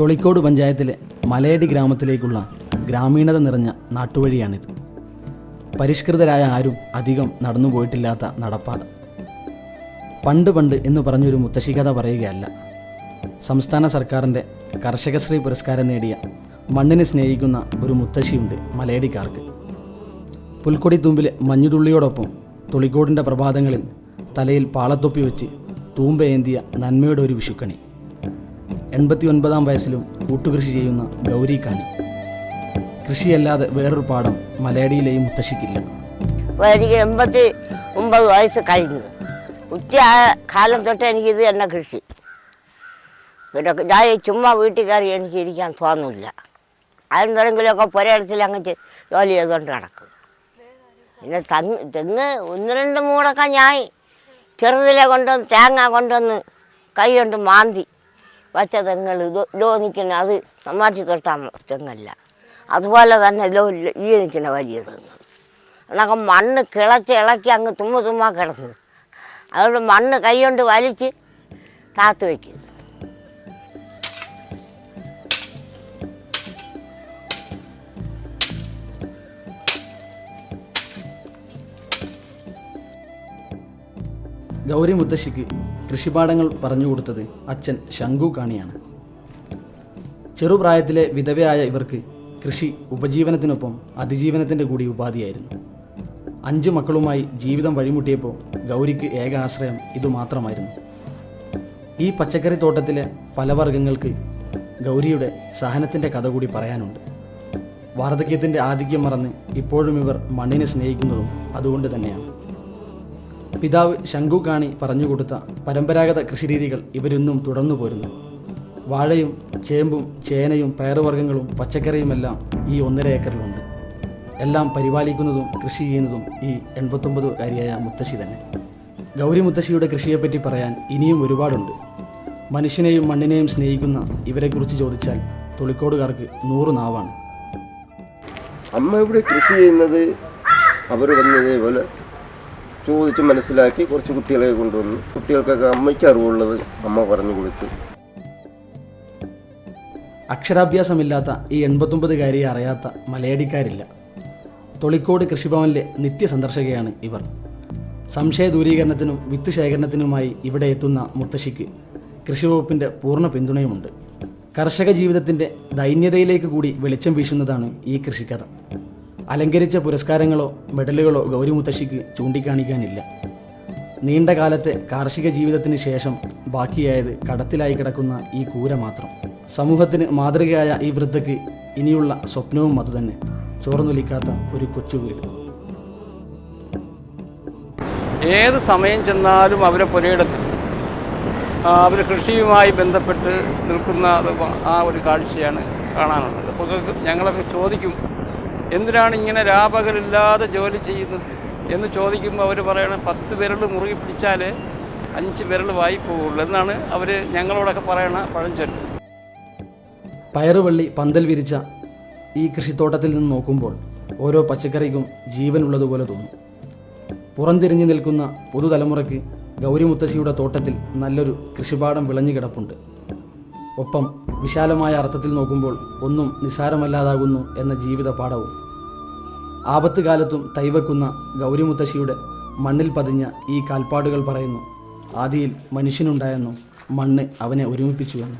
തൊളിക്കോട് പഞ്ചായത്തിലെ മലയടി ഗ്രാമത്തിലേക്കുള്ള ഗ്രാമീണത നിറഞ്ഞ നാട്ടുവഴിയാണിത്. പരിഷ്കൃതരായ ആരും അധികം നടന്നുപോയിട്ടില്ലാത്ത നടപ്പാത. പണ്ട് പണ്ട് എന്ന് പറഞ്ഞൊരു മുത്തശ്ശി കഥ പറയുകയല്ല. സംസ്ഥാന സർക്കാരിന്റെ കർഷകശ്രീ പുരസ്കാരം നേടിയ മണ്ണിനെ സ്നേഹിക്കുന്ന ഒരു മുത്തശ്ശിയുണ്ട് മലയടിക്കാർക്ക്. തൂമ്പിലെ മഞ്ഞുതുള്ളിയോടൊപ്പം തൊളിക്കോടിന്റെ പ്രഭാതങ്ങളിൽ തലയിൽ പാളത്തൊപ്പി വെച്ച് തൂമ്പയേന്തിയ നന്മയുടെ ഒരു വിഷുക്കണി. എൺപത്തി ഒൻപതാം വയസ്സിലും കൂട്ടുകൃഷി ചെയ്യുന്ന ഗൗരി കാണി കൃഷിയല്ലാതെ വേറൊരു പാഠം മലയാളിയിലെയും മുത്തശ്ശിക്കില്ല. എനിക്ക് എൺപത്തി ഒമ്പത് വയസ്സ് കഴിഞ്ഞു. ഉച്ച കാലം തൊട്ട് എനിക്കിത് തന്നെ കൃഷി. പിന്നെ ഞാൻ ചുമ്മാ വീട്ടിൽ കയറി എനിക്ക് ഇരിക്കാൻ തോന്നില്ല അതെന്തെങ്കിലുമൊക്കെ പുരയിടത്തിൽ അങ്ങ് ജോലി ചെയ്തുകൊണ്ട് നടക്കും. പിന്നെ തങ്ങ് തെങ്ങ് ഒന്ന് രണ്ട് മൂടൊക്കെ ഞാൻ ചെറുതിലെ കൊണ്ടുവന്ന് തേങ്ങ കൊണ്ടുവന്ന് കൈ കൊണ്ട് മാന്തി. വച്ച തെങ്ങൾ നിൽക്കുന്ന അത് നന്നാട്ടി തൊട്ടാൽ തെങ്ങല്ല അതുപോലെ തന്നെ ലോ ഈ നിൽക്കുന്ന വലിയ തെങ്ങ് എന്നൊക്കെ മണ്ണ് കിളച്ച് ഇളക്കി അങ്ങ് തുമ്മ തുമ്മ കിടന്നു. അതുകൊണ്ട് മണ്ണ് കൈ കൊണ്ട് വലിച്ച് താത്ത് വയ്ക്കും ഗൗരി മുത്തശ്ശിക്ക് കൃഷിപാഠങ്ങൾ പറഞ്ഞു കൊടുത്തത് അച്ഛൻ ശങ്കു കാണിയാണ്. ചെറുപ്രായത്തിലെ വിധവയായ ഇവർക്ക് കൃഷി ഉപജീവനത്തിനൊപ്പം അതിജീവനത്തിന്റെ കൂടി ഉപാധിയായിരുന്നു. അഞ്ച് മക്കളുമായി ജീവിതം വഴിമുട്ടിയപ്പോൾ ഗൗരിക്ക് ഏക ആശ്രയം ഇതുമാത്രമായിരുന്നു. ഈ പച്ചക്കറി തോട്ടത്തിലെ ഫലവർഗങ്ങൾക്ക് ഗൗരിയുടെ സഹനത്തിന്റെ കഥ കൂടി പറയാനുണ്ട്. വാർദ്ധക്യത്തിന്റെ ആധിക്യം മറന്ന് ഇപ്പോഴും ഇവർ മണ്ണിനെ സ്നേഹിക്കുന്നതും അതുകൊണ്ട് തന്നെയാണ്. പിതാവ് ശംഖു കാണി പറഞ്ഞുകൊടുത്ത പരമ്പരാഗത കൃഷിരീതികൾ ഇവരിന്നും തുടർന്നു പോരുന്നു. വാഴയും ചേമ്പും ചേനയും പയറുവർഗങ്ങളും പച്ചക്കറിയുമെല്ലാം ഈ ഒന്നര ഏക്കറിലുണ്ട്. എല്ലാം പരിപാലിക്കുന്നതും കൃഷി ചെയ്യുന്നതും ഈ എൺപത്തൊമ്പതുകാരിയായ മുത്തശ്ശി തന്നെ. ഗൗരി മുത്തശ്ശിയുടെ കൃഷിയെപ്പറ്റി പറയാൻ ഇനിയും ഒരുപാടുണ്ട്. മനുഷ്യനെയും മണ്ണിനെയും സ്നേഹിക്കുന്ന ഇവരെക്കുറിച്ച് ചോദിച്ചാൽ തൊളിക്കോടുകാർക്ക് നൂറ് നാവാണ്. അമ്മ ഇവിടെ കൃഷി ചെയ്യുന്നത് അവർ വന്നതേപോലെ ചോദിച്ച് മനസ്സിലാക്കി കുറച്ച് കുട്ടികളെ കൊണ്ടുവന്നു. കുട്ടികൾക്കൊക്കെ അമ്മയ്ക്ക് അറിവുള്ളത് അമ്മ പറഞ്ഞു കൊടുത്തു. അക്ഷരാഭ്യാസമില്ലാത്ത ഈ എൺപത്തൊമ്പതുകാരിയെ അറിയാത്ത മലയാളിക്കാരില്ല. തൊളിക്കോട് കൃഷിഭവനിലെ നിത്യ സന്ദർശകയാണ് ഇവർ. സംശയ ദൂരീകരണത്തിനും വിത്ത് ശേഖരണത്തിനുമായി ഇവിടെ എത്തുന്ന മുത്തശ്ശിക്ക് കൃഷിവകുപ്പിന്റെ പൂർണ പിന്തുണയുമുണ്ട്. കർഷക ജീവിതത്തിന്റെ ദൈന്യതയിലേക്ക് കൂടി വെളിച്ചം വീശുന്നതാണ് ഈ കൃഷിക്കഥ. അലങ്കരിച്ച പുരസ്കാരങ്ങളോ മെഡലുകളോ ഗൗരി മുത്തശ്ശിക്ക് ചൂണ്ടിക്കാണിക്കാനില്ല. നീണ്ട കാലത്തെ കാർഷിക ജീവിതത്തിന് ശേഷം ബാക്കിയായത് കടത്തിലായി കിടക്കുന്ന ഈ കൂര മാത്രം. സമൂഹത്തിന് മാതൃകയായ ഈ വൃദ്ധയ്ക്ക് ഇനിയുള്ള സ്വപ്നവും അതുതന്നെ. ചോർന്നൊലിക്കാത്ത ഒരു കൊച്ചു വീട്. ഏത് സമയം ചെന്നാലും അവരെ പുരയിടത്ത്. അവർ കൃഷിയുമായി ബന്ധപ്പെട്ട് നിൽക്കുന്ന ആ ഒരു കാഴ്ചയാണ് കാണാനുള്ളത്. അപ്പോൾ ഞങ്ങളൊക്കെ ചോദിക്കും എന്തിനാണ് ഇങ്ങനെ രാപകലില്ലാതെ ജോലി ചെയ്യുന്നത്? എന്ന് ചോദിക്കുമ്പോൾ അവർ പറയണ പത്ത് വിരൽ മുറുകി പിടിച്ചാൽ അഞ്ച് വിരൽ വായി പോവുള്ളൂ. എന്നാണ് അവർ ഞങ്ങളോടൊക്കെ പറയണ പഴഞ്ചൊല്ല്. പയറുവള്ളി പന്തൽ വിരിച്ച ഈ കൃഷിത്തോട്ടത്തിൽ നിന്ന് നോക്കുമ്പോൾ ഓരോ പച്ചക്കറിക്കും ജീവനുള്ളതുപോലെ തോന്നും. പുറംതിരിഞ്ഞു നിൽക്കുന്ന പുതുതലമുറയ്ക്ക് ഗൗരിമുത്തശ്ശിയുടെ തോട്ടത്തിൽ നല്ലൊരു കൃഷിപാഠം വിളഞ്ഞു കിടപ്പുണ്ട്. ഒപ്പം വിശാലമായ അർത്ഥത്തിൽ നോക്കുമ്പോൾ ഒന്നും നിസ്സാരമല്ലാതാകുന്നു എന്ന ജീവിത പാഠവും ആപത്ത് കാലത്തും തൈവക്കുന്ന ഗൗരിമുത്തശ്ശിയുടെ മണ്ണിൽ പതിഞ്ഞ ഈ കാൽപ്പാടുകൾ പറയുന്നു ആദിയിൽ മനുഷ്യനുണ്ടായെന്നും മണ്ണ് അവനെ ഒരുമിപ്പിച്ചുവെന്നും.